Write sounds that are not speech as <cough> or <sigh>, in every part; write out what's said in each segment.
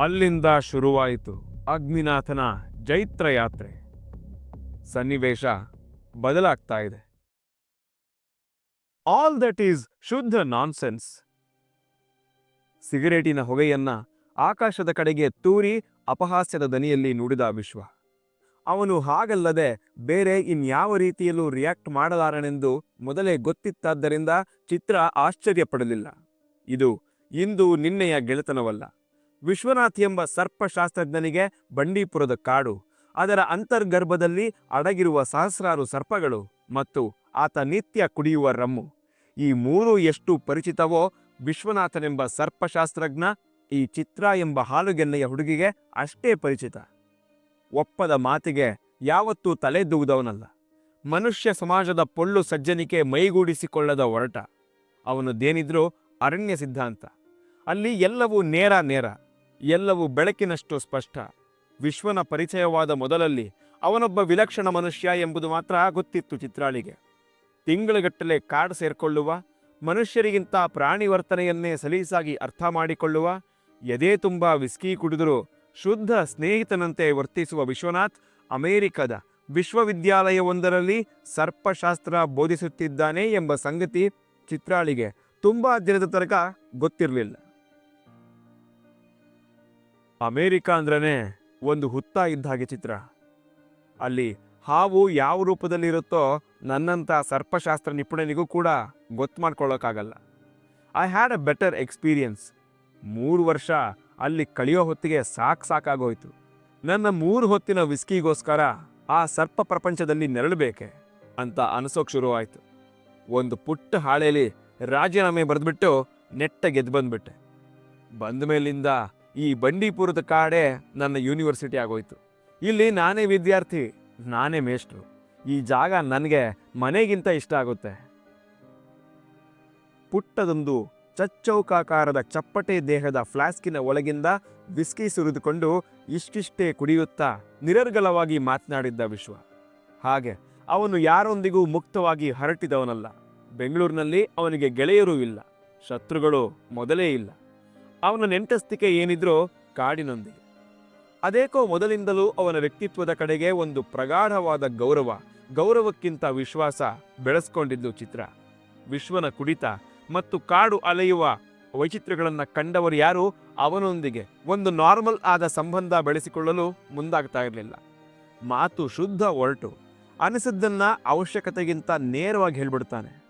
ಅಲ್ಲಿಂದ ಶುರುವಾಯಿತು ಅಗ್ನಿನಾಥನ ಜೈತ್ರ ಯಾತ್ರೆ ಸನ್ನಿವೇಶ ಬದಲಾಗ್ತಾ ಇದೆ. ಆಲ್ ದಟ್ ಈಸ್ ಶುದ್ಧ ನಾನ್ಸೆನ್ಸ್ ಸಿಗರೇಟಿನ ಹೊಗೆಯನ್ನ ಆಕಾಶದ ಕಡೆಗೆ ತೂರಿ ಅಪಹಾಸ್ಯದ ದನಿಯಲ್ಲಿ ನುಡಿದ ವಿಶ್ವ. ಅವನು ಹಾಗಲ್ಲದೆ ಬೇರೆ ಇನ್ಯಾವ ರೀತಿಯಲ್ಲೂ ರಿಯಾಕ್ಟ್ ಮಾಡಲಾರನೆಂದು ಮೊದಲೇ ಗೊತ್ತಿತ್ತಾದ್ದರಿಂದ ಚಿತ್ರ ಆಶ್ಚರ್ಯಪಡಲಿಲ್ಲ. ಇದು ಇಂದು ನಿನ್ನೆಯ ಗೆಳೆತನವಲ್ಲ. ವಿಶ್ವನಾಥ್ ಎಂಬ ಸರ್ಪಶಾಸ್ತ್ರಜ್ಞನಿಗೆ ಬಂಡೀಪುರದ ಕಾಡು. ಅದರ ಅಂತರ್ಗರ್ಭದಲ್ಲಿ ಅಡಗಿರುವ ಸಹಸ್ರಾರು ಸರ್ಪಗಳು ಮತ್ತು ಆತ ನಿತ್ಯ ಕುಡಿಯುವ ರಮ್ಮು. ಈ ಮೂರು ಎಷ್ಟು ಪರಿಚಿತವೋ ವಿಶ್ವನಾಥನೆಂಬ ಸರ್ಪಶಾಸ್ತ್ರಜ್ಞ ಈ ಚಿತ್ರ ಎಂಬ ಹಾಲುಗೆನ್ನೆಯ ಹುಡುಗಿಗೆ ಅಷ್ಟೇ ಪರಿಚಿತ. ಒಪ್ಪದ ಮಾತಿಗೆ ಯಾವತ್ತೂ ತಲೆದೂಗುದವನಲ್ಲ ಮನುಷ್ಯ ಸಮಾಜದ ಪೊಳ್ಳು ಸಜ್ಜನಿಕೆ ಮೈಗೂಡಿಸಿಕೊಳ್ಳದ ಹೊರಟ ಅವನದ್ದೇನಿದ್ರೂ ಅರಣ್ಯ ಸಿದ್ಧಾಂತ. ಅಲ್ಲಿ ಎಲ್ಲವೂ ನೇರ ನೇರ. ಎಲ್ಲವೂ ಬೆಳಕಿನಷ್ಟು ಸ್ಪಷ್ಟ. ವಿಶ್ವನ ಪರಿಚಯವಾದ ಮೊದಲಲ್ಲಿ ಅವನೊಬ್ಬ ವಿಲಕ್ಷಣ ಮನುಷ್ಯ ಎಂಬುದು ಮಾತ್ರ ಗೊತ್ತಿತ್ತು ಚಿತ್ರಾಳಿಗೆ. ತಿಂಗಳುಗಟ್ಟಲೆ ಕಾಡು ಸೇರಿಕೊಳ್ಳುವ, ಮನುಷ್ಯರಿಗಿಂತ ಪ್ರಾಣಿ ವರ್ತನೆಯನ್ನೇ ಸಲೀಸಾಗಿ ಅರ್ಥ ಮಾಡಿಕೊಳ್ಳುವ, ಎದೆ ತುಂಬ ವಿಸ್ಕಿ ಕುಡಿದರೂ ಶುದ್ಧ ಸ್ನೇಹಿತನಂತೆ ವರ್ತಿಸುವ ವಿಶ್ವನಾಥ್ ಅಮೆರಿಕದ ವಿಶ್ವವಿದ್ಯಾಲಯವೊಂದರಲ್ಲಿ ಸರ್ಪಶಾಸ್ತ್ರ ಬೋಧಿಸುತ್ತಿದ್ದಾನೆ ಎಂಬ ಸಂಗತಿ ಚಿತ್ರಾಳಿಗೆ ತುಂಬ ದಿನದ ತನಕ ಗೊತ್ತಿರಲಿಲ್ಲ. ಅಮೆರಿಕ ಅಂದ್ರೇ ಒಂದು ಹುತ್ತ ಇದ್ದ ಹಾಗೆ ಚಿತ್ರ. ಅಲ್ಲಿ ಹಾವು ಯಾವ ರೂಪದಲ್ಲಿರುತ್ತೋ ನನ್ನಂಥ ಸರ್ಪಶಾಸ್ತ್ರ ನಿಪುಣನಿಗೂ ಕೂಡ ಗೊತ್ತು ಮಾಡ್ಕೊಳ್ಳೋಕ್ಕಾಗಲ್ಲ I had a better experience ಮೂರು ವರ್ಷ ಅಲ್ಲಿ ಕಳೆಯೋ ಹೊತ್ತಿಗೆ ಸಾಕು ಸಾಕಾಗೋಯ್ತು. ನನ್ನ ಮೂರು ಹೊತ್ತಿನ ವಿಸ್ಕಿಗೋಸ್ಕರ ಆ ಸರ್ಪ ಪ್ರಪಂಚದಲ್ಲಿ ನೆರಳಬೇಕೆ ಅಂತ ಅನಿಸೋಕೆ ಶುರುವಾಯಿತು ಒಂದು ಪುಟ್ಟ ಹಾಳೆಯಲ್ಲಿ ರಾಜೀನಾಮೆ ಬರೆದ್ಬಿಟ್ಟು ನೆಟ್ಟ ಗೆದ್ದು ಬಂದ್ಬಿಟ್ಟೆ. ಬಂದ ಮೇಲಿಂದ ಈ ಬಂಡೀಪುರದ ಕಾಡೆ ನನ್ನ ಯೂನಿವರ್ಸಿಟಿ ಆಗೋಯ್ತು. ಇಲ್ಲಿ ನಾನೇ ವಿದ್ಯಾರ್ಥಿ, ನಾನೇ ಮೇಷ್ಟ್ರು. ಈ ಜಾಗ ನನಗೆ ಮನೆಗಿಂತ ಇಷ್ಟ ಆಗುತ್ತೆ. ಪುಟ್ಟದೊಂದು ಚಚ್ಚೌಕಾಕಾರದ ಚಪ್ಪಟೆ ದೇಹದ ಫ್ಲಾಸ್ಕಿನ ಒಳಗಿಂದ ವಿಸ್ಕಿ ಸುರಿದುಕೊಂಡು ಇಷ್ಟಿಷ್ಟೇ ಕುಡಿಯುತ್ತಾ ನಿರರ್ಗಳವಾಗಿ ಮಾತನಾಡಿದ್ದ ವಿಶ್ವ. ಹಾಗೆ ಅವನು ಯಾರೊಂದಿಗೂ ಮುಕ್ತವಾಗಿ ಹರಟಿದವನಲ್ಲ. ಬೆಂಗಳೂರಿನಲ್ಲಿ ಅವನಿಗೆ ಗೆಳೆಯರೂ ಇಲ್ಲ. ಶತ್ರುಗಳು ಮೊದಲೇ ಇಲ್ಲ. ಅವನ ನೆಂಟಸ್ತಿಕೆ ಏನಿದ್ರೋ ಕಾಡಿನೊಂದಿಗೆ. ಅದೇಕೋ ಮೊದಲಿಂದಲೂ ಅವನ ವ್ಯಕ್ತಿತ್ವದ ಕಡೆಗೆ ಒಂದು ಪ್ರಗಾಢವಾದ ಗೌರವ, ಗೌರವಕ್ಕಿಂತ ವಿಶ್ವಾಸ ಬೆಳೆಸ್ಕೊಂಡಿದ್ದು ಚಿತ್ರ. ವಿಶ್ವನ ಕುಡಿತ ಮತ್ತು ಕಾಡು ಅಲೆಯುವ ವೈಚಿತ್ರ್ಯಗಳನ್ನು ಕಂಡವರು ಯಾರು ಅವನೊಂದಿಗೆ ಒಂದು ನಾರ್ಮಲ್ ಆದ ಸಂಬಂಧ ಬೆಳೆಸಿಕೊಳ್ಳಲು ಮುಂದಾಗ್ತಾ ಇರಲಿಲ್ಲ. ಮಾತು ಶುದ್ಧ ಒರಟು, ಅನಿಸಿದ್ದನ್ನ ಅವಶ್ಯಕತೆಗಿಂತ ನೇರವಾಗಿ ಹೇಳ್ಬಿಡ್ತಾನೆ.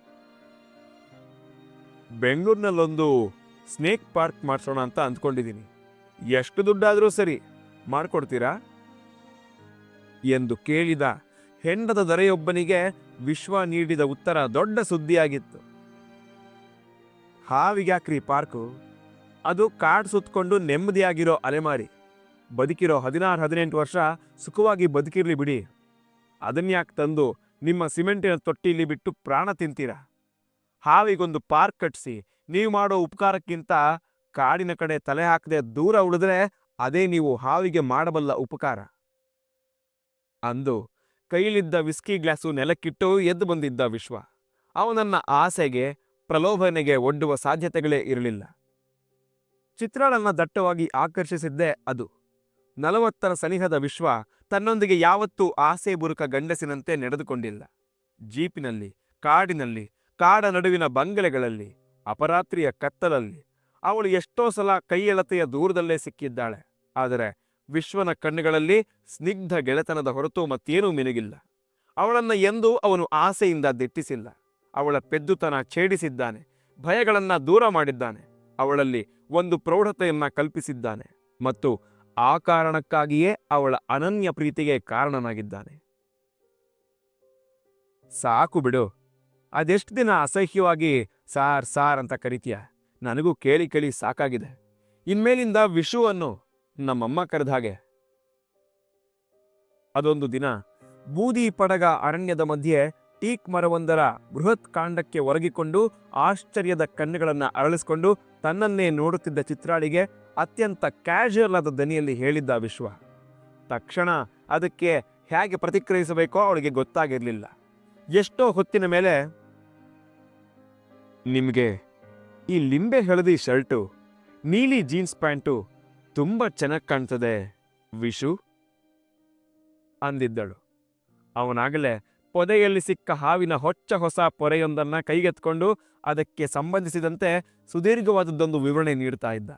ಬೆಂಗಳೂರಿನಲ್ಲೊಂದು ಸ್ನೇಕ್ ಪಾರ್ಕ್ ಮಾಡಿಸೋಣ ಅಂತ ಅಂದ್ಕೊಂಡಿದ್ದೀನಿ. ಎಷ್ಟು ದುಡ್ಡಾದರೂ ಸರಿ, ಮಾಡಿಕೊಡ್ತೀರಾ? ಎಂದು ಕೇಳಿದ ಹೆಂಡದ ದರೆಯೊಬ್ಬನಿಗೆ ವಿಶ್ವ ನೀಡಿದ ಉತ್ತರ ದೊಡ್ಡ ಸುದ್ದಿಯಾಗಿತ್ತು. ಹಾವಿಗ್ಯಾಕ್ರಿ ಪಾರ್ಕು. ಅದು ಕಾಡು ಸುತ್ತಕೊಂಡು ನೆಮ್ಮದಿಯಾಗಿರೋ ಅಲೆಮಾರಿ. ಬದುಕಿರೋ ಹದಿನಾರು, ಹದಿನೆಂಟು ವರ್ಷ ಸುಖವಾಗಿ ಬದುಕಿರಲಿ ಬಿಡಿ. ಅದನ್ಯಾಕೆ ತಂದು ನಿಮ್ಮ ಸಿಮೆಂಟಿನ ತೊಟ್ಟಿಲಿ ಬಿಟ್ಟು ಪ್ರಾಣ ತಿಂತೀರಾ? ಹಾವಿಗೊಂದು ಪಾರ್ಕ್ ಕಟ್ಟಿಸಿ ನೀವು ಮಾಡೋ ಉಪಕಾರಕ್ಕಿಂತ ಕಾಡಿನ ಕಡೆ ತಲೆ ಹಾಕದೆ ದೂರ ಉಳಿದ್ರೆ ಅದೇ ನೀವು ಹಾವಿಗೆ ಮಾಡಬಲ್ಲ ಉಪಕಾರ. ಅಂದು ಕೈಲಿದ್ದ ವಿಸ್ಕಿ ಗ್ಲಾಸು ನೆಲಕ್ಕಿಟ್ಟು ಎದ್ದು ಬಂದಿದ್ದ ವಿಶ್ವ. ಅವನನ್ನ ಆಸೆಗೆ, ಪ್ರಲೋಭನೆಗೆ ಒಡ್ಡುವ ಸಾಧ್ಯತೆಗಳೇ ಇರಲಿಲ್ಲ. ಚಿತ್ರಾಳನ್ನ ದಟ್ಟವಾಗಿ ಆಕರ್ಷಿಸಿದ್ದೇ ಅದು. ನಲವತ್ತರ ಸನಿಹದ ವಿಶ್ವ ತನ್ನೊಂದಿಗೆ ಯಾವತ್ತೂ ಆಸೆ ಬುರುಕ ಗಂಡಸಿನಂತೆ ನಡೆದುಕೊಂಡಿಲ್ಲ. ಜೀಪಿನಲ್ಲಿ, ಕಾಡಿನಲ್ಲಿ, ಕಾಡ ನಡುವಿನ ಬಂಗಲೆಗಳಲ್ಲಿ ಅಪರಾತ್ರಿಯ ಕತ್ತಲಲ್ಲಿ ಅವಳು ಎಷ್ಟೋ ಸಲ ಕೈಯೆಳತೆಯ ದೂರದಲ್ಲೇ ಸಿಕ್ಕಿದ್ದಾಳೆ. ಆದರೆ ವಿಶ್ವನ ಕಣ್ಣುಗಳಲ್ಲಿ ಸ್ನಿಗ್ಧ ಗೆಳೆತನದ ಹೊರತು ಮತ್ತೇನೂ ಮಿನುಗಿಲ್ಲ. ಅವಳನ್ನ ಎಂದೂ ಅವನು ಆಸೆಯಿಂದ ದಿಟ್ಟಿಸಿಲ್ಲ. ಅವಳ ಪೆದ್ದುತನ ಛೇಡಿಸಿದ್ದಾನೆ. ಭಯಗಳನ್ನ ದೂರ ಮಾಡಿದ್ದಾನೆ. ಅವಳಲ್ಲಿ ಒಂದು ಪ್ರೌಢತೆಯನ್ನ ಕಲ್ಪಿಸಿದ್ದಾನೆ. ಮತ್ತು ಆ ಕಾರಣಕ್ಕಾಗಿಯೇ ಅವಳ ಅನನ್ಯ ಪ್ರೀತಿಗೆ ಕಾರಣನಾಗಿದ್ದಾನೆ. ಸಾಕು ಬಿಡು. ಅದೆಷ್ಟು ದಿನ ಅಸಹ್ಯವಾಗಿ ಸಾರ್ ಸಾರ್ ಅಂತ ಕರಿತೀಯ. ನನಗೂ ಕೇಳಿ ಕೇಳಿ ಸಾಕಾಗಿದೆ. ಇನ್ಮೇಲಿಂದ ವಿಶುವನ್ನು ನಮ್ಮಮ್ಮ ಕರೆದ ಹಾಗೆ. ಅದೊಂದು ದಿನ ಬೂದಿ ಪಡಗ ಅರಣ್ಯದ ಮಧ್ಯೆ ಟೀಕ್ ಮರವೊಂದರ ಬೃಹತ್ ಕಾಂಡಕ್ಕೆ ಒರಗಿಕೊಂಡು ಆಶ್ಚರ್ಯದ ಕಣ್ಣುಗಳನ್ನು ಅರಳಿಸಿಕೊಂಡು ತನ್ನನ್ನೇ ನೋಡುತ್ತಿದ್ದ ಚಿತ್ರಾಳಿಗೆ ಅತ್ಯಂತ ಕ್ಯಾಶುಯಲ್ ಆದ ದನಿಯಲ್ಲಿ ಹೇಳಿದ್ದ ವಿಶ್ವ. ತಕ್ಷಣ ಅದಕ್ಕೆ ಹೇಗೆ ಪ್ರತಿಕ್ರಿಯಿಸಬೇಕೋ ಅವಳಿಗೆ ಗೊತ್ತಾಗಿರಲಿಲ್ಲ. ಎಷ್ಟೋ ಹೊತ್ತಿನ ಮೇಲೆ ನಿಮಗೆ ಈ ಲಿಂಬೆ ಹಳದಿ ಶರ್ಟು, ನೀಲಿ ಜೀನ್ಸ್ ಪ್ಯಾಂಟು ತುಂಬ ಚೆನ್ನಾಗಿ ಕಾಣ್ತದೆ, ವಿಶು. ಅಂದಿದ್ದಳು. ಅವನಾಗಲೇ ಪೊದೆಯಲ್ಲಿ ಸಿಕ್ಕ ಹಾವಿನ ಹೊಚ್ಚ ಹೊಸ ಪೊರೆಯೊಂದನ್ನ ಕೈಗೆತ್ಕೊಂಡು ಅದಕ್ಕೆ ಸಂಬಂಧಿಸಿದಂತೆ ಸುದೀರ್ಘವಾದದ್ದೊಂದು ವಿವರಣೆ ನೀಡ್ತಾ ಇದ್ದ.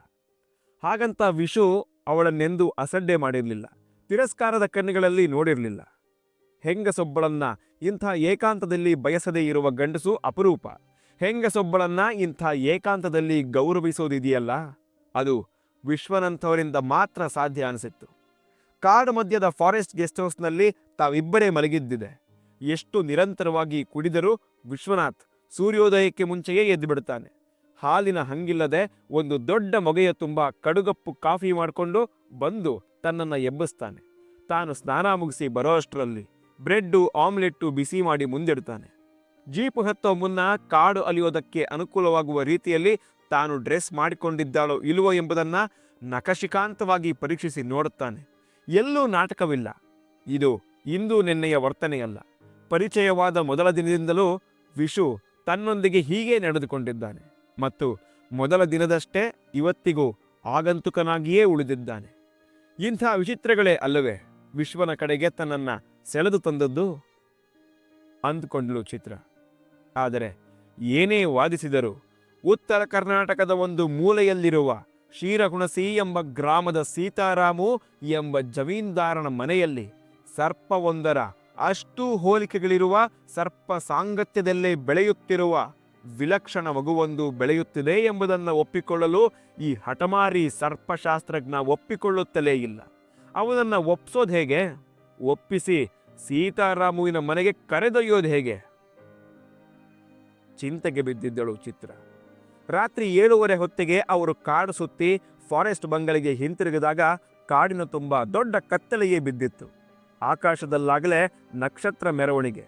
ಹಾಗಂತ ವಿಶು ಅವಳನ್ನೆಂದು ಅಸಡ್ಡೆ ಮಾಡಿರಲಿಲ್ಲ, ತಿರಸ್ಕಾರದ ಕಣ್ಣುಗಳಲ್ಲಿ ನೋಡಿರಲಿಲ್ಲ. ಹೆಂಗಸೊಬ್ಬಳನ್ನ ಇಂಥ ಏಕಾಂತದಲ್ಲಿ ಬಯಸದೇ ಇರುವ ಗಂಡಸು ಅಪರೂಪ. ಹೆಂಗಸೊಬ್ಬಳನ್ನ ಇಂಥ ಏಕಾಂತದಲ್ಲಿ ಗೌರವಿಸೋದಿದೆಯಲ್ಲ? ಅದು ವಿಶ್ವನಂಥವರಿಂದ ಮಾತ್ರ ಸಾಧ್ಯ ಅನಿಸಿತ್ತು. ಕಾಡು ಮಧ್ಯದ ಫಾರೆಸ್ಟ್ ಗೆಸ್ಟ್ ಹೌಸ್ನಲ್ಲಿ ತಾವಿಬ್ಬರೇ ಮಲಗಿದ್ದಿದೆ. ಎಷ್ಟು ನಿರಂತರವಾಗಿ ಕುಡಿದರೂ ವಿಶ್ವನಾಥ್ ಸೂರ್ಯೋದಯಕ್ಕೆ ಮುಂಚೆಯೇ ಎದ್ದು ಬಿಡ್ತಾನೆ ಹಾಲಿನ ಹಂಗಿಲ್ಲದೆ ಒಂದು ದೊಡ್ಡ ಮೊಗೆಯ ತುಂಬ ಕಡುಗಪ್ಪು ಕಾಫಿ ಮಾಡಿಕೊಂಡು ಬಂದು ತನ್ನನ್ನು ಎಬ್ಬಿಸ್ತಾನೆ. ತಾನು ಸ್ನಾನ ಮುಗಿಸಿ ಬರೋ ಅಷ್ಟರಲ್ಲಿ ಬ್ರೆಡ್ಡು, ಆಮ್ಲೆಟ್ಟು ಬಿಸಿ ಮಾಡಿ ಮುಂದಿಡ್ತಾನೆ. ಜೀಪ್ ಹತ್ತೋ ಮುನ್ನ ಕಾಡು ಅಲಿಯೋದಕ್ಕೆ ಅನುಕೂಲವಾಗುವ ರೀತಿಯಲ್ಲಿ ತಾನು ಡ್ರೆಸ್ ಮಾಡಿಕೊಂಡಿದ್ದಾಳೋ ಇಲ್ವೋ ಎಂಬುದನ್ನು ನಕಶಿಕಾಂತವಾಗಿ ಪರೀಕ್ಷಿಸಿ ನೋಡುತ್ತಾನೆ. ಎಲ್ಲೂ ನಾಟಕವಿಲ್ಲ. ಇದು ಇಂದು ನಿನ್ನೆಯ ವರ್ತನೆಯಲ್ಲ. ಪರಿಚಯವಾದ ಮೊದಲ ದಿನದಿಂದಲೂ ವಿಶು ತನ್ನೊಂದಿಗೆ ಹೀಗೆ ನಡೆದುಕೊಂಡಿದ್ದಾನೆ ಮತ್ತು ಮೊದಲ ದಿನದಷ್ಟೇ ಇವತ್ತಿಗೂ ಆಗಂತುಕನಾಗಿಯೇ ಉಳಿದಿದ್ದಾನೆ. ಇಂಥ ವಿಚಿತ್ರಗಳೇ ಅಲ್ಲವೇ ವಿಶ್ವನ ಕಡೆಗೆ ತನ್ನನ್ನು ಸೆಳೆದು ತಂದದ್ದು? ಅಂದುಕೊಂಡಳು ಚಿತ್ರ. ಆದರೆ ಏನೇ ವಾದಿಸಿದರೂ ಉತ್ತರ ಕರ್ನಾಟಕದ ಒಂದು ಮೂಲೆಯಲ್ಲಿರುವ ಕ್ಷೀರಗುಣಸಿ ಎಂಬ ಗ್ರಾಮದ ಸೀತಾರಾಮು ಎಂಬ ಜಮೀನ್ದಾರನ ಮನೆಯಲ್ಲಿ ಸರ್ಪವೊಂದರ ಅಷ್ಟು ಹೋಲಿಕೆಗಳಿರುವ ಸರ್ಪ ಸಾಂಗತ್ಯದಲ್ಲೇ ಬೆಳೆಯುತ್ತಿರುವ ವಿಲಕ್ಷಣ ಮಗುವೊಂದು ಬೆಳೆಯುತ್ತಿದೆ ಎಂಬುದನ್ನು ಒಪ್ಪಿಕೊಳ್ಳಲು ಈ ಹಠಮಾರಿ ಸರ್ಪಶಾಸ್ತ್ರಜ್ಞ ಒಪ್ಪಿಕೊಳ್ಳುತ್ತಲೇ ಇಲ್ಲ. ಅವನನ್ನು ಒಪ್ಪಿಸೋದು ಹೇಗೆ? ಒಪ್ಪಿಸಿ ಸೀತಾರಾಮುವಿನ ಮನೆಗೆ ಕರೆದೊಯ್ಯೋದು ಹೇಗೆ? ಚಿಂತೆಗೆ ಬಿದ್ದಿದ್ದಳು ಚಿತ್ರ. ರಾತ್ರಿ ಏಳುವರೆ ಹೊತ್ತಿಗೆ ಅವರು ಕಾಡು ಸುತ್ತಿ ಫಾರೆಸ್ಟ್ ಬಂಗಲೆಗೆ ಹಿಂತಿರುಗಿದಾಗ ಕಾಡಿನ ತುಂಬ ದೊಡ್ಡ ಕತ್ತಲೆಯೇ ಬಿದ್ದಿತ್ತು. ಆಕಾಶದಲ್ಲಾಗಲೇ ನಕ್ಷತ್ರ ಮೆರವಣಿಗೆ.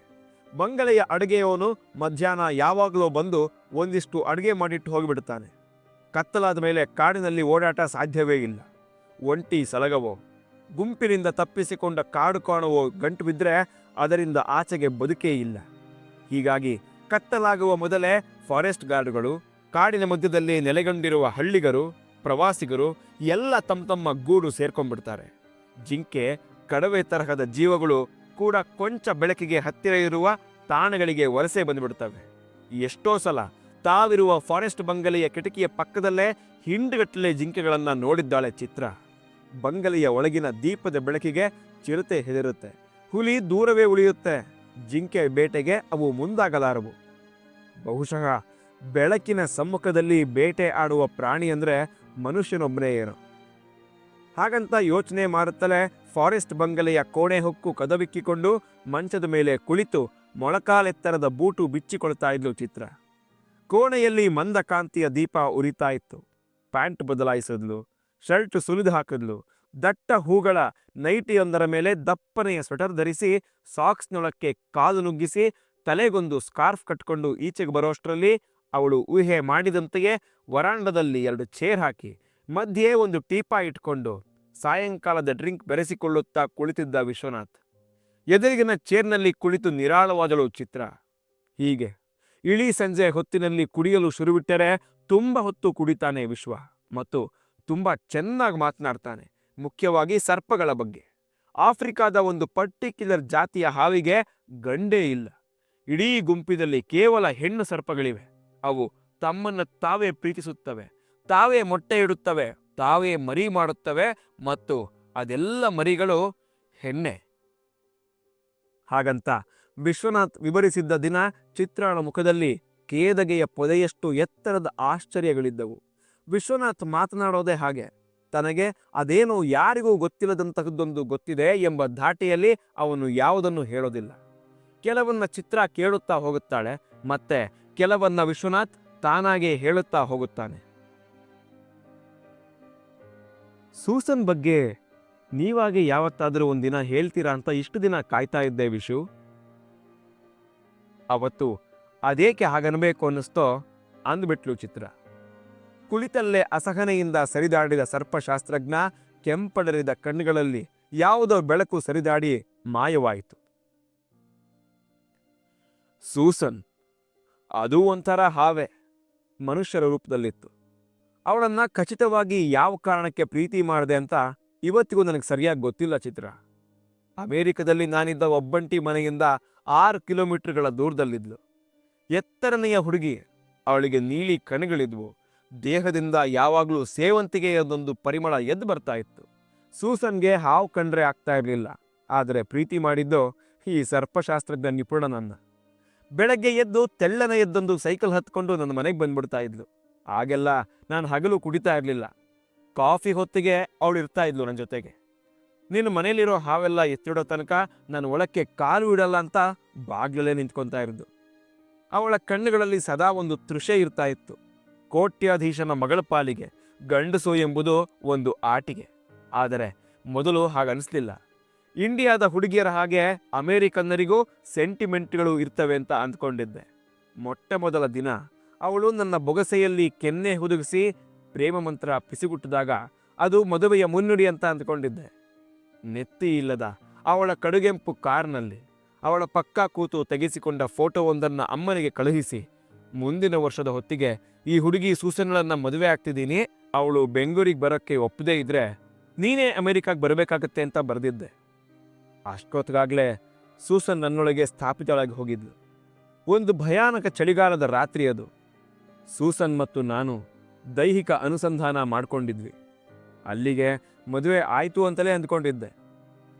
ಬಂಗಲೆಯ ಅಡುಗೆಯವನು ಮಧ್ಯಾಹ್ನ ಯಾವಾಗಲೂ ಬಂದು ಒಂದಿಷ್ಟು ಅಡುಗೆ ಮಾಡಿಟ್ಟು ಹೋಗಿಬಿಡ್ತಾನೆ. ಕತ್ತಲಾದ ಮೇಲೆ ಕಾಡಿನಲ್ಲಿ ಓಡಾಟ ಸಾಧ್ಯವೇ ಇಲ್ಲ. ಒಂಟಿ ಸಲಗವೋ, ಗುಂಪಿನಿಂದ ತಪ್ಪಿಸಿಕೊಂಡ ಕಾಡು ಕಾಣುವೋ ಗಂಟು ಬಿದ್ದರೆ ಅದರಿಂದ ಆಚೆಗೆ ಬದುಕೇ ಇಲ್ಲ. ಹೀಗಾಗಿ ಕತ್ತಲಾಗುವ ಮೊದಲೇ ಫಾರೆಸ್ಟ್ ಗಾರ್ಡ್ಗಳು ಕಾಡಿನ ಮಧ್ಯದಲ್ಲಿ ನೆಲೆಗೊಂಡಿರುವ ಹಳ್ಳಿಗರು, ಪ್ರವಾಸಿಗರು ಎಲ್ಲ ತಮ್ಮ ತಮ್ಮ ಗೂಡು ಸೇರ್ಕೊಂಡ್ಬಿಡ್ತಾರೆ. ಜಿಂಕೆ, ಕಡವೆ ತರಹದ ಜೀವಗಳು ಕೂಡ ಕೊಂಚ ಬೆಳಕಿಗೆ ಹತ್ತಿರ ಇರುವ ತಾಣಗಳಿಗೆ ವಲಸೆ ಬಂದ್ಬಿಡ್ತವೆ. ಎಷ್ಟೋ ಸಲ ತಾವಿರುವ ಫಾರೆಸ್ಟ್ ಬಂಗಲೆಯ ಕಿಟಕಿಯ ಪಕ್ಕದಲ್ಲೇ ಹಿಂಡುಗಟ್ಟಲೆ ಜಿಂಕೆಗಳನ್ನು ನೋಡಿದ್ದಾಳೆ ಚಿತ್ರ. ಬಂಗಲೆಯ ಒಳಗಿನ ದೀಪದ ಬೆಳಕಿಗೆ ಚಿರತೆ ಹೆದರುತ್ತೆ. ಹುಲಿ ದೂರವೇ ಉಳಿಯುತ್ತೆ. ಜಿಂಕೆ ಬೇಟೆಗೆ ಅವು ಮುಂದಾಗಲಾರವು. ಬಹುಶಃ ಬೆಳಕಿನ ಸಮ್ಮುಖದಲ್ಲಿ ಬೇಟೆ ಆಡುವ ಪ್ರಾಣಿ ಅಂದರೆ ಮನುಷ್ಯನೊಬ್ಬನೇ ಏನು. ಹಾಗಂತ ಯೋಚನೆ ಮಾಡುತ್ತಲೇ ಫಾರೆಸ್ಟ್ ಬಂಗಲೆಯ ಕೋಣೆ ಹೊಕ್ಕು ಕದವಿಕ್ಕಿಕೊಂಡು ಮಂಚದ ಮೇಲೆ ಕುಳಿತು ಮೊಳಕಾಲೆತ್ತರದ ಬೂಟು ಬಿಚ್ಚಿಕೊಳ್ತಾ ಇದ್ಲು ಚಿತ್ರ. ಕೋಣೆಯಲ್ಲಿ ಮಂದಕಾಂತಿಯ ದೀಪ ಉರಿತಾ ಇತ್ತು. ಪ್ಯಾಂಟ್ ಬದಲಾಯಿಸಿದ್ಲು, ಶರ್ಟ್ ಸುಲಿದು ಹಾಕಿದ್ಲು ದಟ್ಟ ಹೂಗಳ ನೈಟಿಯೊಂದರ ಮೇಲೆ ದಪ್ಪನೆಯ ಸ್ವೆಟರ್ ಧರಿಸಿ, ಸಾಕ್ಸ್ನೊಳಕ್ಕೆ ಕಾಲು ನುಗ್ಗಿಸಿ, ತಲೆಗೊಂದು ಸ್ಕಾರ್ಫ್ ಕಟ್ಕೊಂಡು ಈಚೆಗೆ ಬರೋಷ್ಟರಲ್ಲಿ ಅವಳು ಊಹೆ ಮಾಡಿದಂತೆಯೇ ವರಾಂಡದಲ್ಲಿ ಎರಡು ಚೇರ್ ಹಾಕಿ, ಮಧ್ಯೆ ಒಂದು ಟೀಪಾ ಇಟ್ಕೊಂಡು ಸಾಯಂಕಾಲದ ಡ್ರಿಂಕ್ ಬೆರೆಸಿಕೊಳ್ಳುತ್ತಾ ಕುಳಿತಿದ್ದ ವಿಶ್ವನಾಥ್. ಎದುರಿಗಿನ ಚೇರ್ನಲ್ಲಿ ಕುಳಿತು ನಿರಾಳವಾದಳು ಚಿತ್ರ. ಹೀಗೆ, ಇಳಿ ಸಂಜೆ ಹೊತ್ತಿನಲ್ಲಿ ಕುಡಿಯಲು ಶುರುವಿಟ್ಟರೆ ತುಂಬ ಹೊತ್ತು ಕುಡಿತಾನೆ ವಿಶ್ವ ಮತ್ತು ತುಂಬ ಚೆನ್ನಾಗಿ ಮಾತನಾಡ್ತಾನೆ. ಮುಖ್ಯವಾಗಿ ಸರ್ಪಗಳ ಬಗ್ಗೆ. ಆಫ್ರಿಕಾದ ಒಂದು ಪರ್ಟಿಕ್ಯುಲರ್ ಜಾತಿಯ ಹಾವಿಗೆ ಗಂಡೇ ಇಲ್ಲ. ಇಡೀ ಗುಂಪಿನಲ್ಲಿ ಕೇವಲ ಹೆಣ್ಣು ಸರ್ಪಗಳಿವೆ. ಅವು ತಮ್ಮನ್ನು ತಾವೇ ಪ್ರೀತಿಸುತ್ತವೆ. ತಾವೇ ಮೊಟ್ಟೆ ಇಡುತ್ತವೆ. ತಾವೇ ಮರಿ ಮಾಡುತ್ತವೆ ಮತ್ತು ಅದೆಲ್ಲ ಮರಿಗಳು ಹೆಣ್ಣೆ. ಹಾಗಂತ ವಿಶ್ವನಾಥ್ ವಿವರಿಸಿದ್ದ ದಿನ ಚಿತ್ರಾಳ ಮುಖದಲ್ಲಿ ಕೇದಗೆಯ ಪೊದೆಯಷ್ಟು ಎತ್ತರದ ಆಶ್ಚರ್ಯಗಳಿದ್ದವು. ವಿಶ್ವನಾಥ್ ಮಾತನಾಡೋದೇ ಹಾಗೆ. ತನಗೆ ಅದೇನೋ ಯಾರಿಗೂ ಗೊತ್ತಿಲ್ಲದಂತಹದ್ದೊಂದು ಗೊತ್ತಿದೆ ಎಂಬ ಧಾಟಿಯಲ್ಲಿ ಅವನು ಯಾವುದನ್ನು ಹೇಳೋದಿಲ್ಲ. ಕೆಲವನ್ನ ಚಿತ್ರ ಕೇಳುತ್ತಾ ಹೋಗುತ್ತಾಳೆ, ಮತ್ತೆ ಕೆಲವನ್ನ ವಿಶ್ವನಾಥ್ ತಾನಾಗೆ ಹೇಳುತ್ತಾ ಹೋಗುತ್ತಾನೆ. ಸೂಸನ್ ಬಗ್ಗೆ ನೀವಾಗೆ ಯಾವತ್ತಾದರೂ ಒಂದಿನ ಹೇಳ್ತೀರಾ ಅಂತ ಇಷ್ಟು ದಿನ ಕಾಯ್ತಾ ಇದ್ದೆ ವಿಶು. ಅವತ್ತು ಅದೇಕೆ ಹಾಗನ್ಬೇಕು ಅನ್ನಿಸ್ತೋ ಅಂದ್ಬಿಟ್ಲು ಚಿತ್ರ. ಕುಳಿತಲ್ಲೇ ಅಸಹನೆಯಿಂದ ಸರಿದಾಡಿದ ಸರ್ಪಶಾಸ್ತ್ರಜ್ಞ ಕೆಂಪಡರಿದ ಕಣ್ಣುಗಳಲ್ಲಿ ಯಾವುದೋ ಬೆಳಕು ಸರಿದಾಡಿ ಮಾಯವಾಯಿತು. ಸೂಸನ್, ಅದು ಒಂಥರ ಹಾವೆ, ಮನುಷ್ಯರ ರೂಪದಲ್ಲಿತ್ತು. ಅವಳನ್ನ ಖಚಿತವಾಗಿ ಯಾವ ಕಾರಣಕ್ಕೆ ಪ್ರೀತಿ ಮಾಡಿದೆ ಅಂತ ಇವತ್ತಿಗೂ ನನಗೆ ಸರಿಯಾಗಿ ಗೊತ್ತಿಲ್ಲ ಚಿತ್ರ. ಅಮೇರಿಕದಲ್ಲಿ ನಾನಿದ್ದ ಒಬ್ಬಂಟಿ ಮನೆಯಿಂದ ಆರು ಕಿಲೋಮೀಟರ್ಗಳ ದೂರದಲ್ಲಿದ್ಲು. ಎತ್ತರನೆಯ ಹುಡುಗಿ, ಅವಳಿಗೆ ನೀಲಿ ಕಣಗಳಿದ್ವು. ದೇಹದಿಂದ ಯಾವಾಗಲೂ ಸೇವಂತಿಗೆಯದೊಂದು ಪರಿಮಳ ಎದ್ದು ಬರ್ತಾ ಇತ್ತು. ಸೂಸನ್ಗೆ ಹಾವು ಕಂಡ್ರೆ ಆಗ್ತಾ ಇರಲಿಲ್ಲ. ಆದರೆ ಪ್ರೀತಿ ಮಾಡಿದ್ದು ಈ ಸರ್ಪಶಾಸ್ತ್ರಜ್ಞ ನಿಪುಣನನ್ನ. ಬೆಳಗ್ಗೆ ಎದ್ದು ತೆಳ್ಳನ ಎದ್ದೊಂದು ಸೈಕಲ್ ಹತ್ಕೊಂಡು ನನ್ನ ಮನೆಗೆ ಬಂದ್ಬಿಡ್ತಾ ಇದ್ಲು. ಆಗೆಲ್ಲ ನಾನು ಹಗಲು ಕುಡಿತಾ ಇರಲಿಲ್ಲ. ಕಾಫಿ ಹೊತ್ತಿಗೆ ಅವಳು ಇರ್ತಾ ಇದ್ಲು ನನ್ನ ಜೊತೆಗೆ. ನಿನ್ನ ಮನೇಲಿರೋ ಹಾವೆಲ್ಲ ಎತ್ತಿಡೋ ತನಕ ನಾನು ಒಳಕ್ಕೆ ಕಾಲು ಇಡಲ್ಲ ಅಂತ ಬಾಗ್ಲಲ್ಲೇ ನಿಂತ್ಕೊತಾ ಇರೋದು. ಅವಳ ಕಣ್ಣುಗಳಲ್ಲಿ ಸದಾ ಒಂದು ತೃಷೆ ಇರ್ತಾ ಇತ್ತು. ಕೋಟ್ಯಾಧೀಶನ ಮಗಳ ಪಾಲಿಗೆ ಗಂಡಸು ಎಂಬುದು ಒಂದು ಆಟಿಗೆ ಆದರೆ ಮೊದಲು ಹಾಗನ್ನಿಸ್ಲಿಲ್ಲ ಇಂಡಿಯಾದ ಹುಡುಗಿಯರ ಹಾಗೆ ಅಮೇರಿಕನ್ನರಿಗೂ ಸೆಂಟಿಮೆಂಟ್ಗಳು ಇರ್ತವೆ ಅಂತ ಅಂದ್ಕೊಂಡಿದ್ದೆ. ಮೊಟ್ಟ ಮೊದಲ ದಿನ ಅವಳು ನನ್ನ ಬೊಗಸೆಯಲ್ಲಿ ಕೆನ್ನೆ ಹುದುಗಿಸಿ ಪ್ರೇಮ ಮಂತ್ರ ಪಿಸಿಗುಟ್ಟಿದಾಗ ಅದು ಮದುವೆಯ ಮುನ್ನುಡಿ ಅಂತ ಅಂದ್ಕೊಂಡಿದ್ದೆ. ನೆತ್ತಿ ಇಲ್ಲದ ಅವಳ ಕಡುಗೆಂಪು ಕಾರ್ನಲ್ಲಿ ಅವಳ ಪಕ್ಕ ಕೂತು ತೆಗೆಸಿಕೊಂಡ ಫೋಟೋವೊಂದನ್ನು ಅಮ್ಮನಿಗೆ ಕಳುಹಿಸಿ ಮುಂದಿನ ವರ್ಷದ ಹೊತ್ತಿಗೆ ಈ ಹುಡುಗಿ ಸೂಸನ್ಗಳನ್ನ ಮದುವೆ ಆಗ್ತಿದ್ದೀನಿ. ಅವಳು ಬೆಂಗಳೂರಿಗೆ ಬರೋಕ್ಕೆ ಒಪ್ಪದೇ ಇದ್ರೆ ನೀನೇ ಅಮೆರಿಕಾಗೆ ಬರಬೇಕಾಗತ್ತೆ ಅಂತ ಬರೆದಿದ್ದೆ. ಅಷ್ಟೊತ್ತಿಗಾಗಲೇ ಸೂಸನ್ ನನ್ನೊಳಗೆ ಸ್ಥಾಪಿತಳಾಗಿ ಹೋಗಿದ್ಲು. ಒಂದು ಭಯಾನಕ ಚಳಿಗಾಲದ ರಾತ್ರಿ ಅದು. ಸೂಸನ್ ಮತ್ತು ನಾನು ದೈಹಿಕ ಅನುಸಂಧಾನ ಮಾಡಿಕೊಂಡಿದ್ವಿ. ಅಲ್ಲಿಗೆ ಮದುವೆ ಆಯಿತು ಅಂತಲೇ ಅಂದ್ಕೊಂಡಿದ್ದೆ.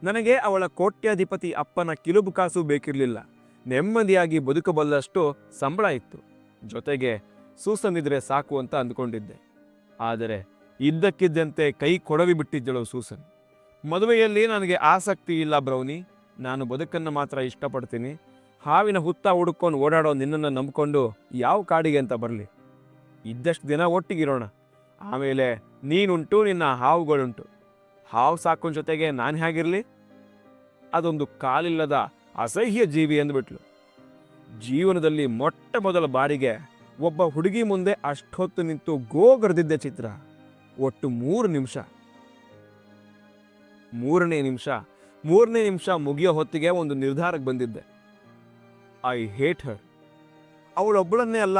ನನಗೆ ಅವಳ ಕೋಟ್ಯಾಧಿಪತಿ ಅಪ್ಪನ ಕಿಲುಬು ಕಾಸು ಬೇಕಿರಲಿಲ್ಲ. ನೆಮ್ಮದಿಯಾಗಿ ಬದುಕಬಲ್ಲಷ್ಟು ಸಂಬಳ ಇತ್ತು. ಜೊತೆಗೆ ಸೂಸನ್ ಇದ್ರೆ ಸಾಕು ಅಂತ ಅಂದ್ಕೊಂಡಿದ್ದೆ. ಆದರೆ ಇದ್ದಕ್ಕಿದ್ದಂತೆ ಕೈ ಕೊಡವಿ ಬಿಟ್ಟಿದ್ದಳು ಸೂಸನ್. ಮದುವೆಯಲ್ಲಿ ನನಗೆ ಆಸಕ್ತಿ ಇಲ್ಲ ಬ್ರೌನಿ. ನಾನು ಬದುಕನ್ನು ಮಾತ್ರ ಇಷ್ಟಪಡ್ತೀನಿ. ಹಾವಿನ ಹುತ್ತ ಹುಡುಕೊಂಡು ಓಡಾಡೋ ನಿನ್ನನ್ನು ನಂಬಿಕೊಂಡು ಯಾವ ಕಾಡಿಗೆ ಅಂತ ಬರಲಿ. ಇದ್ದಷ್ಟು ದಿನ ಒಟ್ಟಿಗಿರೋಣ. ಆಮೇಲೆ ನೀನುಂಟು, ನಿನ್ನ ಹಾವುಗಳುಂಟು. ಹಾವು ಸಾಕೋನ್ ಜೊತೆಗೆ ನಾನು ಹೇಗಿರಲಿ? ಅದೊಂದು ಕಾಲಿಲ್ಲದ ಅಸಹ್ಯ ಜೀವಿ ಅಂದ್ಬಿಟ್ಲು. ಜೀವನದಲ್ಲಿ ಮೊಟ್ಟ ಮೊದಲ ಬಾರಿಗೆ ಒಬ್ಬ ಹುಡುಗಿ ಮುಂದೆ ಅಷ್ಟೊತ್ತು ನಿಂತು ಗೋಗರೆದಿದ್ದ ಚಿತ್ರ. ಒಟ್ಟು ಮೂರು ನಿಮಿಷ. ಮೂರನೇ ನಿಮಿಷ. ಮೂರನೇ ನಿಮಿಷ ಮುಗಿಯೋ ಹೊತ್ತಿಗೆ ಒಂದು ನಿರ್ಧಾರಕ್ಕೆ ಬಂದಿದ್ದೆ. ಐ ಹೇಟ್ ಹರ್. ಅವಳೊಬ್ಬಳನ್ನೇ ಅಲ್ಲ,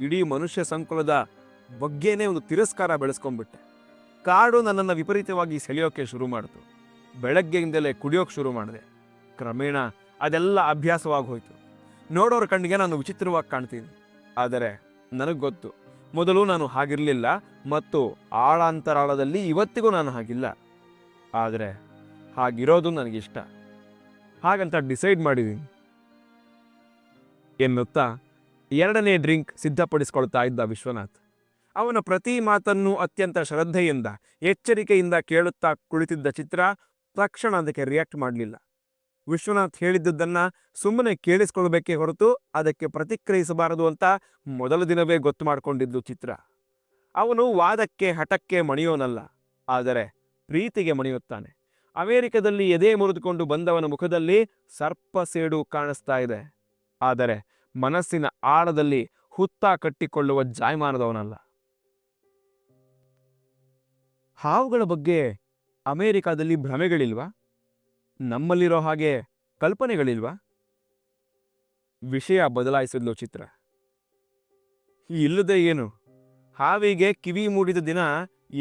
ಇಡೀ ಮನುಷ್ಯ ಸಂಕುಲದ ಬಗ್ಗೆನೇ ಒಂದು ತಿರಸ್ಕಾರ ಬೆಳೆಸ್ಕೊಂಡ್ಬಿಟ್ಟೆ. ಕಾಡು ನನ್ನನ್ನು ವಿಪರೀತವಾಗಿ ಸೆಳೆಯೋಕೆ ಶುರು ಮಾಡಿತು. ಬೆಳಗ್ಗೆಯಿಂದಲೇ ಕುಡಿಯೋಕೆ ಶುರು ಮಾಡಿದೆ. ಕ್ರಮೇಣ ಅದೆಲ್ಲ ಅಭ್ಯಾಸವಾಗಿ ಹೋಯಿತು. ನೋಡೋರ ಕಣ್ಣಿಗೆ ನಾನು ವಿಚಿತ್ರವಾಗಿ ಕಾಣ್ತೀನಿ. ಆದರೆ ನನಗೆ ಗೊತ್ತು, ಮೊದಲು ನಾನು ಹಾಗಿರಲಿಲ್ಲ ಮತ್ತು ಆಳಾಂತರಾಳದಲ್ಲಿ ಇವತ್ತಿಗೂ ನಾನು ಹಾಗಿಲ್ಲ. ಆದರೆ ಹಾಗಿರೋದು ನನಗಿಷ್ಟ. ಹಾಗಂತ ಡಿಸೈಡ್ ಮಾಡಿದ್ದೀನಿ ಎನ್ನುತ್ತಾ ಎರಡನೇ ಡ್ರಿಂಕ್ ಸಿದ್ಧಪಡಿಸ್ಕೊಳ್ತಾ ಇದ್ದ ವಿಶ್ವನಾಥ್. ಅವನ ಪ್ರತಿ ಮಾತನ್ನು ಅತ್ಯಂತ ಶ್ರದ್ಧೆಯಿಂದ, ಎಚ್ಚರಿಕೆಯಿಂದ ಕೇಳುತ್ತಾ ಕುಳಿತಿದ್ದ ಚಿತ್ರ ತಕ್ಷಣ ಅದಕ್ಕೆ ರಿಯಾಕ್ಟ್ ಮಾಡಲಿಲ್ಲ. ವಿಶ್ವನಾಥ್ ಹೇಳಿದ್ದುದನ್ನು ಸುಮ್ಮನೆ ಕೇಳಿಸ್ಕೊಳ್ಬೇಕೇ ಹೊರತು ಅದಕ್ಕೆ ಪ್ರತಿಕ್ರಿಯಿಸಬಾರದು ಅಂತ ಮೊದಲ ದಿನವೇ ಗೊತ್ತು ಮಾಡಿಕೊಂಡಿದ್ದು ಚಿತ್ರ. ಅವನು ವಾದಕ್ಕೆ ಹಠಕ್ಕೆ ಮಣಿಯೋನಲ್ಲ, ಆದರೆ ಪ್ರೀತಿಗೆ ಮಣಿಯುತ್ತಾನೆ. ಅಮೆರಿಕದಲ್ಲಿ ಎದೆ ಮುರಿದುಕೊಂಡು ಬಂದವನ ಮುಖದಲ್ಲಿ ಸರ್ಪ ಸೇಡು ಕಾಣಿಸ್ತಾ ಇದೆ, ಆದರೆ ಮನಸ್ಸಿನ ಆಳದಲ್ಲಿ ಹುತ್ತ ಕಟ್ಟಿಕೊಳ್ಳುವ ಜಾಯಮಾನದವನಲ್ಲ. ಹಾವುಗಳ ಬಗ್ಗೆ ಅಮೆರಿಕಾದಲ್ಲಿ ಭ್ರಮೆಗಳಿಲ್ವಾ? ನಮ್ಮಲ್ಲಿರೋ ಹಾಗೆ ಕಲ್ಪನೆಗಳಿಲ್ವಾ? ವಿಷಯ ಬದಲಾಯಿಸಿದ್ಲು ಚಿತ್ರ. ಇಲ್ಲದೆ ಏನು? ಹಾವಿಗೆ ಕಿವಿ ಮೂಡಿದ ದಿನ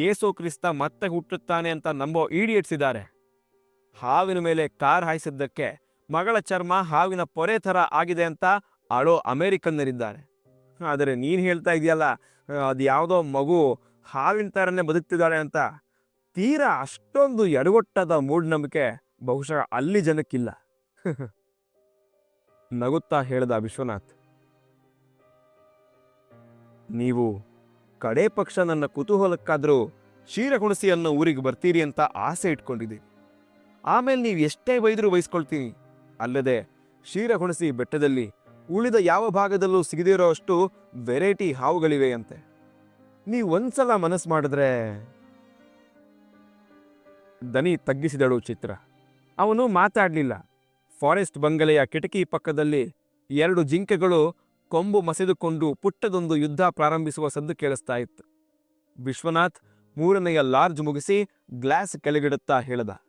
ಏಸೋ ಕ್ರಿಸ್ತ ಮತ್ತೆ ಹುಟ್ಟುತ್ತಾನೆ ಅಂತ ನಂಬೋ ಈಡಿಯಟ್ಸ್ ಇದ್ದಾರೆ. ಹಾವಿನ ಮೇಲೆ ಕಾರ್ ಹಾಯಿಸಿದ್ದಕ್ಕೆ ಮಗಳ ಚರ್ಮ ಹಾವಿನ ಪೊರೆ ಥರ ಆಗಿದೆ ಅಂತ ಅಳೋ ಅಮೆರಿಕನ್ನರಿದ್ದಾರೆ. ಆದರೆ ನೀನು ಹೇಳ್ತಾ ಇದೆಯಲ್ಲ, ಅದು ಯಾವುದೋ ಮಗು ಹಾವಿನ ಥರನೇ ಬದುಕ್ತಿದ್ದಾಳೆ ಅಂತ. ತೀರಾ ಅಷ್ಟೊಂದು ಎಡಗೊಟ್ಟದ ಮೂಢನಂಬಿಕೆ ಬಹುಶಃ ಅಲ್ಲಿ ಜನಕ್ಕಿಲ್ಲ. <laughs> ನಗುತ್ತಾ ಹೇಳ್ದ ವಿಶ್ವನಾಥ್. ನೀವು ಕಡೆ ಪಕ್ಷ ನನ್ನ ಕುತೂಹಲಕ್ಕಾದರೂ ಕ್ಷೀರಹುಣಸಿ ಅನ್ನೋ ಊರಿಗೆ ಬರ್ತೀರಿ ಅಂತ ಆಸೆ ಇಟ್ಕೊಂಡಿದ್ದೀನಿ. ಆಮೇಲೆ ನೀವು ಎಷ್ಟೇ ಬೈದರೂ ಬಯಸ್ಕೊಳ್ತೀನಿ ಅಲ್ಲದೆ ಕ್ಷೀರಗುಣಸಿ ಬೆಟ್ಟದಲ್ಲಿ ಉಳಿದ ಯಾವ ಭಾಗದಲ್ಲೂ ಸಿಗದಿರೋ ಅಷ್ಟು ವೆರೈಟಿ ಹಾವುಗಳಿವೆಯಂತೆ ನೀವು ಒಂದ್ಸಲ ಮನಸ್ಸು ಮಾಡಿದ್ರೆ ದನಿ ತಗ್ಗಿಸಿದಳು ಚಿತ್ರ. ಅವನು ಮಾತಾಡಲಿಲ್ಲ. ಫಾರೆಸ್ಟ್ ಬಂಗಲೆಯ ಕಿಟಕಿ ಪಕ್ಕದಲ್ಲಿ ಎರಡು ಜಿಂಕೆಗಳು ಕೊಂಬು ಮಸೆದುಕೊಂಡು ಪುಟ್ಟದೊಂದು ಯುದ್ಧ ಪ್ರಾರಂಭಿಸುವ ಸದ್ದು ಕೇಳಿಸ್ತಾ ಇತ್ತು. ವಿಶ್ವನಾಥ್ ಮೂರನೆಯ ಲಾರ್ಜ್ ಮುಗಿಸಿ ಗ್ಲಾಸ್ ಕೆಳಗಿಡುತ್ತಾ ಹೇಳದ.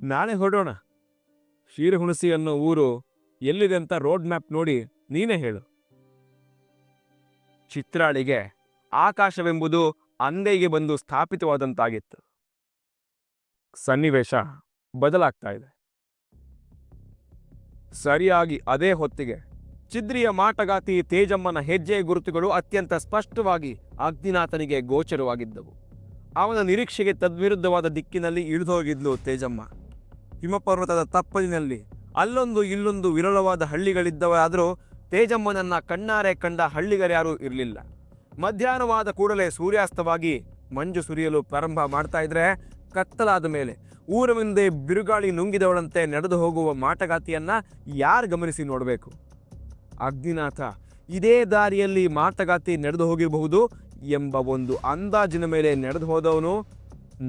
ನಾಳೆ ಹೊರಡೋಣ. ಕ್ಷೀರಹುಣಸಿ ಅನ್ನೋ ಊರು ಎಲ್ಲಿದೆ ಅಂತ ರೋಡ್ ಮ್ಯಾಪ್ ನೋಡಿ ನೀನೇ ಹೇಳು. ಚಿತ್ರಾಳಿಗೆ ಆಕಾಶವೆಂಬುದು ಅಂದೆಗೆ ಬಂದು ಸ್ಥಾಪಿತವಾದಂತಾಗಿತ್ತು. ಸನ್ನಿವೇಶ ಬದಲಾಗ್ತಾ ಇದೆ. ಸರಿಯಾಗಿ ಅದೇ ಹೊತ್ತಿಗೆ ಚಿದ್ರಿಯ ಮಾಟಗಾತಿ ತೇಜಮ್ಮನ ಹೆಜ್ಜೆ ಗುರುತುಗಳು ಅತ್ಯಂತ ಸ್ಪಷ್ಟವಾಗಿ ಅಗ್ನಿನಾಥನಿಗೆ ಗೋಚರವಾಗಿದ್ದವು. ಅವನ ನಿರೀಕ್ಷೆಗೆ ತದ್ವಿರುದ್ಧವಾದ ದಿಕ್ಕಿನಲ್ಲಿ ಇಳಿದೋಗಿದ್ಲು ತೇಜಮ್ಮ. ಹಿಮಪರ್ವತದ ತಪ್ಪಲಿನಲ್ಲಿ ಅಲ್ಲೊಂದು ಇಲ್ಲೊಂದು ವಿರಳವಾದ ಹಳ್ಳಿಗಳಿದ್ದವಾದರೂ ತೇಜಮ್ಮನನ್ನ ಕಣ್ಣಾರೆ ಕಂಡ ಹಳ್ಳಿಗರ್ಯಾರೂ ಇರಲಿಲ್ಲ. ಮಧ್ಯಾಹ್ನವಾದ ಕೂಡಲೇ ಸೂರ್ಯಾಸ್ತವಾಗಿ ಮಂಜು ಸುರಿಯಲು ಪ್ರಾರಂಭ ಮಾಡ್ತಾ ಇದ್ರೆ ಕತ್ತಲಾದ ಮೇಲೆ ಊರ ಮುಂದೆ ಬಿರುಗಾಳಿ ನುಂಗಿದವಳಂತೆ ನಡೆದು ಹೋಗುವ ಮಾಟಗಾತಿಯನ್ನ ಯಾರು ಗಮನಿಸಿ ನೋಡಬೇಕು? ಅಗ್ನಿನಾಥ, ಇದೇ ದಾರಿಯಲ್ಲಿ ಮಾಟಗಾತಿ ನಡೆದು ಹೋಗಿರಬಹುದು ಎಂಬ ಒಂದು ಅಂದಾಜಿನ ಮೇಲೆ ನಡೆದು ಹೋದವನು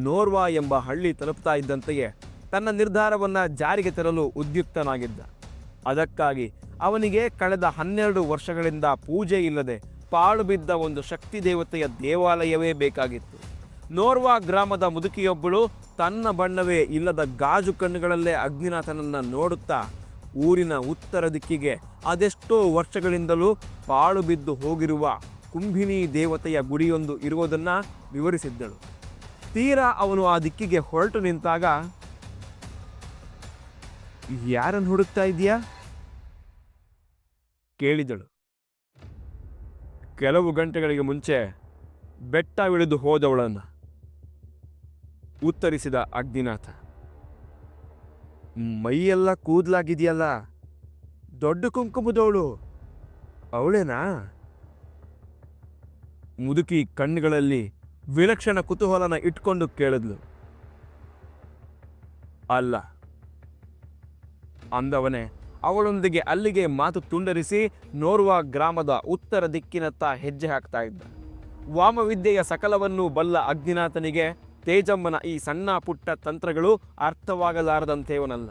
ನೋರ್ವಾ ಎಂಬ ಹಳ್ಳಿ ತಲುಪ್ತಾ ಇದ್ದಂತೆಯೇ ತನ್ನ ನಿರ್ಧಾರವನ್ನು ಜಾರಿಗೆ ತರಲು ಉದ್ಯುಕ್ತನಾಗಿದ್ದ. ಅದಕ್ಕಾಗಿ ಅವನಿಗೆ ಕಳೆದ ಹನ್ನೆರಡು ವರ್ಷಗಳಿಂದ ಪೂಜೆ ಇಲ್ಲದೆ ಪಾಳು ಬಿದ್ದ ಒಂದು ಶಕ್ತಿ ದೇವತೆಯ ದೇವಾಲಯವೇ ಬೇಕಾಗಿತ್ತು. ನೋರ್ವಾ ಗ್ರಾಮದ ಮುದುಕಿಯೊಬ್ಬಳು ತನ್ನ ಬಣ್ಣವೇ ಇಲ್ಲದ ಗಾಜು ಕಣ್ಣುಗಳಲ್ಲೇ ಅಗ್ನಿನಾಥನನ್ನು ನೋಡುತ್ತಾ ಊರಿನ ಉತ್ತರ ದಿಕ್ಕಿಗೆ ಅದೆಷ್ಟೋ ವರ್ಷಗಳಿಂದಲೂ ಪಾಳು ಬಿದ್ದು ಹೋಗಿರುವ ಕುಂಭಿನಿ ದೇವತೆಯ ಗುಡಿಯೊಂದು ಇರುವುದನ್ನು ವಿವರಿಸಿದ್ದಳು. ತೀರಾ ಅವನು ಆ ದಿಕ್ಕಿಗೆ ಹೊರಟು ನಿಂತಾಗ, ಯಾರನ್ನು ಹುಡುಕ್ತಾ ಇದೆಯಾ ಕೇಳಿದಳು. ಕೆಲವು ಗಂಟೆಗಳಿಗೆ ಮುಂಚೆ ಬೆಟ್ಟ ಇಳಿದು ಹೋದವಳನ್ನ. ಉತ್ತರಿಸಿದ ಅಗ್ನಿನಾಥ, ಮೈಯೆಲ್ಲ ಕೂದಲಾಗಿದೆಯಲ್ಲ, ದೊಡ್ಡ ಕುಂಕುಮದವಳು, ಅವಳೇನಾ? ಮುದುಕಿ ಕಣ್ಣುಗಳಲ್ಲಿ ವಿಲಕ್ಷಣ ಕುತೂಹಲನ ಇಟ್ಕೊಂಡು ಕೇಳಿದ್ಲು. ಅಲ್ಲ, ಅಂದವನೇ, ಅವಳೊಂದಿಗೆ ಅಲ್ಲಿಗೆ ಮಾತು ತುಂಡರಿಸಿ ನೋರ್ವ ಗ್ರಾಮದ ಉತ್ತರ ದಿಕ್ಕಿನತ್ತ ಹೆಜ್ಜೆ ಹಾಕ್ತಾ ಇದ್ದ. ವಾಮವಿದ್ಯೆಯ ಸಕಲವನ್ನು ಬಲ್ಲ ಅಗ್ನಿನಾಥನಿಗೆ ತೇಜಮ್ಮನ ಈ ಸಣ್ಣ ಪುಟ್ಟ ತಂತ್ರಗಳು ಅರ್ಥವಾಗಲಾರದಂತೇವನಲ್ಲ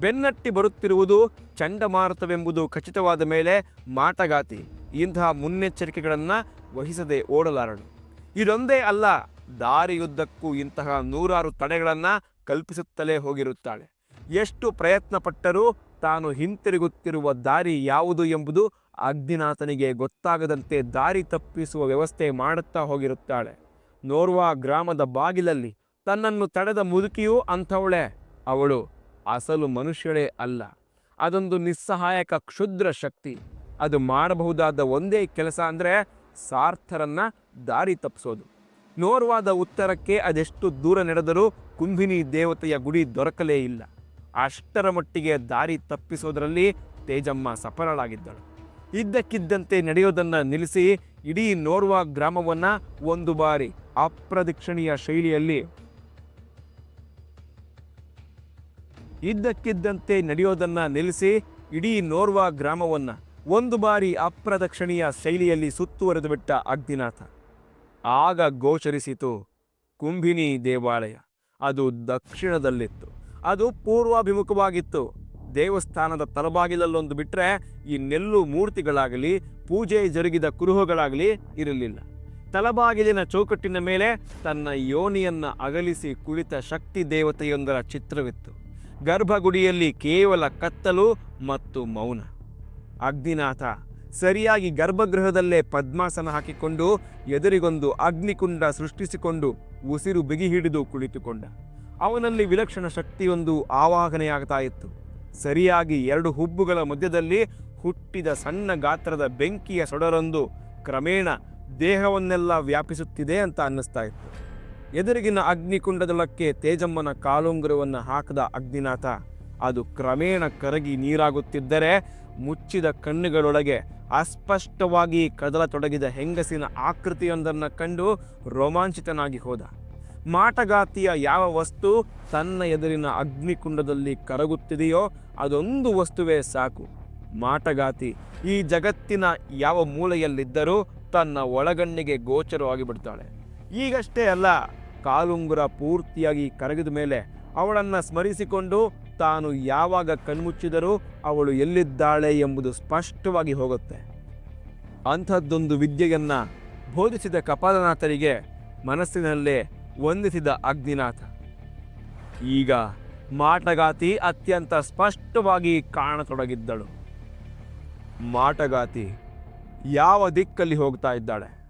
ಬೆನ್ನಟ್ಟಿ ಬರುತ್ತಿರುವುದು ಚಂಡಮಾರುತವೆಂಬುದು ಖಚಿತವಾದ ಮೇಲೆ ಮಾಟಗಾತಿ ಇಂತಹ ಮುನ್ನೆಚ್ಚರಿಕೆಗಳನ್ನು ವಹಿಸದೆ ಓಡಲಾರಳು. ಇದೊಂದೇ ಅಲ್ಲ, ದಾರಿಯುದ್ದಕ್ಕೂ ಇಂತಹ ನೂರಾರು ತಡೆಗಳನ್ನು ಕಲ್ಪಿಸುತ್ತಲೇ ಹೋಗಿರುತ್ತಾಳೆ. ಎಷ್ಟು ಪ್ರಯತ್ನ ಪಟ್ಟರೂ ತಾನು ಹಿಂತಿರುಗುತ್ತಿರುವ ದಾರಿ ಯಾವುದು ಎಂಬುದು ಅಗ್ನಿನಾಥನಿಗೆ ಗೊತ್ತಾಗದಂತೆ ದಾರಿ ತಪ್ಪಿಸುವ ವ್ಯವಸ್ಥೆ ಮಾಡುತ್ತಾ ಹೋಗಿರುತ್ತಾಳೆ. ನೋರ್ವಾ ಗ್ರಾಮದ ಬಾಗಿಲಲ್ಲಿ ತನ್ನನ್ನು ತಡೆದ ಮುದುಕಿಯೂ ಅಂಥವಳೆ. ಅವಳು ಅಸಲು ಮನುಷ್ಯಳೇ ಅಲ್ಲ. ಅದೊಂದು ನಿಸ್ಸಹಾಯಕ ಕ್ಷುದ್ರ ಶಕ್ತಿ. ಅದು ಮಾಡಬಹುದಾದ ಒಂದೇ ಕೆಲಸ ಅಂದರೆ ಸಾರ್ಥರನ್ನ ದಾರಿ ತಪ್ಪಿಸೋದು ನೋರ್ವಾದ ಉತ್ತರಕ್ಕೆ ಅದೆಷ್ಟು ದೂರ ನಡೆದರೂ ಕುಂಭಿನಿ ದೇವತೆಯ ಗುಡಿ ದೊರಕಲೇ ಇಲ್ಲ. ಅಷ್ಟರ ಮಟ್ಟಿಗೆ ದಾರಿ ತಪ್ಪಿಸೋದರಲ್ಲಿ ತೇಜಮ್ಮ ಸಫಲಳಾಗಿದ್ದಳು. ಇದ್ದಕ್ಕಿದ್ದಂತೆ ನಡೆಯೋದನ್ನು ನಿಲ್ಲಿಸಿ ಇಡೀ ನೋರ್ವಾ ಗ್ರಾಮವನ್ನು ಒಂದು ಬಾರಿ ಅಪ್ರದಕ್ಷಿಣೀಯ ಶೈಲಿಯಲ್ಲಿ ಇದ್ದಕ್ಕಿದ್ದಂತೆ ನಡೆಯೋದನ್ನ ನಿಲ್ಲಿಸಿ ಇಡೀ ನೋರ್ವಾ ಗ್ರಾಮವನ್ನ ಒಂದು ಬಾರಿ ಅಪ್ರದಕ್ಷಿಣೀಯ ಶೈಲಿಯಲ್ಲಿ ಸುತ್ತುವರೆದು ಬಿಟ್ಟ ಅಗ್ನಿನಾಥ. ಆಗ ಗೋಚರಿಸಿತು ಕುಂಭಿನಿ ದೇವಾಲಯ. ಅದು ದಕ್ಷಿಣದಲ್ಲಿತ್ತು. ಅದು ಪೂರ್ವಾಭಿಮುಖವಾಗಿತ್ತು. ದೇವಸ್ಥಾನದ ತಲಬಾಗಿಲಲ್ಲೊಂದು ಬಿಟ್ಟರೆ ಈ ನೆಲ್ಲು ಮೂರ್ತಿಗಳಾಗಲಿ, ಪೂಜೆ ಜರುಗಿದ ಕುರುಹುಗಳಾಗಲಿ ಇರಲಿಲ್ಲ. ತಲಬಾಗಿಲಿನ ಚೌಕಟ್ಟಿನ ಮೇಲೆ ತನ್ನ ಯೋನಿಯನ್ನ ಅಗಲಿಸಿ ಕುಳಿತ ಶಕ್ತಿ ದೇವತೆಯೊಂದರ ಚಿತ್ರವಿತ್ತು. ಗರ್ಭಗುಡಿಯಲ್ಲಿ ಕೇವಲ ಕತ್ತಲು ಮತ್ತು ಮೌನ. ಅಗ್ನಿನಾಥ ಸರಿಯಾಗಿ ಗರ್ಭಗೃಹದಲ್ಲೇ ಪದ್ಮಾಸನ ಹಾಕಿಕೊಂಡು ಎದುರಿಗೊಂದು ಅಗ್ನಿಕುಂಡ ಸೃಷ್ಟಿಸಿಕೊಂಡು ಉಸಿರು ಬಿಗಿ ಹಿಡಿದು ಕುಳಿತುಕೊಂಡ. ಅವನಲ್ಲಿ ವಿಲಕ್ಷಣ ಶಕ್ತಿಯೊಂದು ಆವಾಹನೆಯಾಗ್ತಾ ಇತ್ತು. ಸರಿಯಾಗಿ ಎರಡು ಹುಬ್ಬುಗಳ ಮಧ್ಯದಲ್ಲಿ ಹುಟ್ಟಿದ ಸಣ್ಣ ಗಾತ್ರದ ಬೆಂಕಿಯ ಸೊಡರೊಂದು ಕ್ರಮೇಣ ದೇಹವನ್ನೆಲ್ಲ ವ್ಯಾಪಿಸುತ್ತಿದೆ ಅಂತ ಅನ್ನಿಸ್ತಾ ಇತ್ತು. ಎದುರಿಗಿನ ಅಗ್ನಿಕುಂಡದೊಳಕ್ಕೆ ತೇಜಮ್ಮನ ಕಾಲುಂಗುರವನ್ನು ಹಾಕದ ಅಗ್ನಿನಾಥ, ಅದು ಕ್ರಮೇಣ ಕರಗಿ ನೀರಾಗುತ್ತಿದ್ದರೆ ಮುಚ್ಚಿದ ಕಣ್ಣುಗಳೊಳಗೆ ಅಸ್ಪಷ್ಟವಾಗಿ ಕದಲತೊಡಗಿದ ಹೆಂಗಸಿನ ಆಕೃತಿಯೊಂದನ್ನು ಕಂಡು ರೋಮಾಂಚಿತನಾಗಿ ಹೋದ. ಮಾಟಗಾತಿಯ ಯಾವ ವಸ್ತು ತನ್ನ ಎದುರಿನ ಅಗ್ನಿಕುಂಡದಲ್ಲಿ ಕರಗುತ್ತಿದೆಯೋ ಅದೊಂದು ವಸ್ತುವೇ ಸಾಕು. ಮಾಟಗಾತಿ ಈ ಜಗತ್ತಿನ ಯಾವ ಮೂಲೆಯಲ್ಲಿದ್ದರೂ ತನ್ನ ಒಳಗಣ್ಣಿಗೆ ಗೋಚರವಾಗಿ ಬಿಡ್ತಾಳೆ ಈಗಷ್ಟೇ ಅಲ್ಲ, ಕಾಲುಂಗುರ ಪೂರ್ತಿಯಾಗಿ ಕರಗಿದ ಮೇಲೆ ಅವಳನ್ನು ಸ್ಮರಿಸಿಕೊಂಡು ತಾನು ಯಾವಾಗ ಕಣ್ಮುಚ್ಚಿದರೂ ಅವಳು ಎಲ್ಲಿದ್ದಾಳೆ ಎಂಬುದು ಸ್ಪಷ್ಟವಾಗಿ ಹೋಗುತ್ತೆ. ಅಂಥದ್ದೊಂದು ವಿದ್ಯೆಯನ್ನ ಬೋಧಿಸಿದ ಕಪಾಲನಾಥರಿಗೆ ಮನಸ್ಸಿನಲ್ಲೇ ವಂದಿಸಿದ ಅಗ್ನಿನಾಥ. ಈಗ ಮಾಟಗಾತಿ ಅತ್ಯಂತ ಸ್ಪಷ್ಟವಾಗಿ ಕಾಣತೊಡಗಿದ್ದಳು. ಮಾಟಗಾತಿ ಯಾವ ದಿಕ್ಕಲ್ಲಿ ಹೋಗ್ತಾ ಇದ್ದಾಳೆ?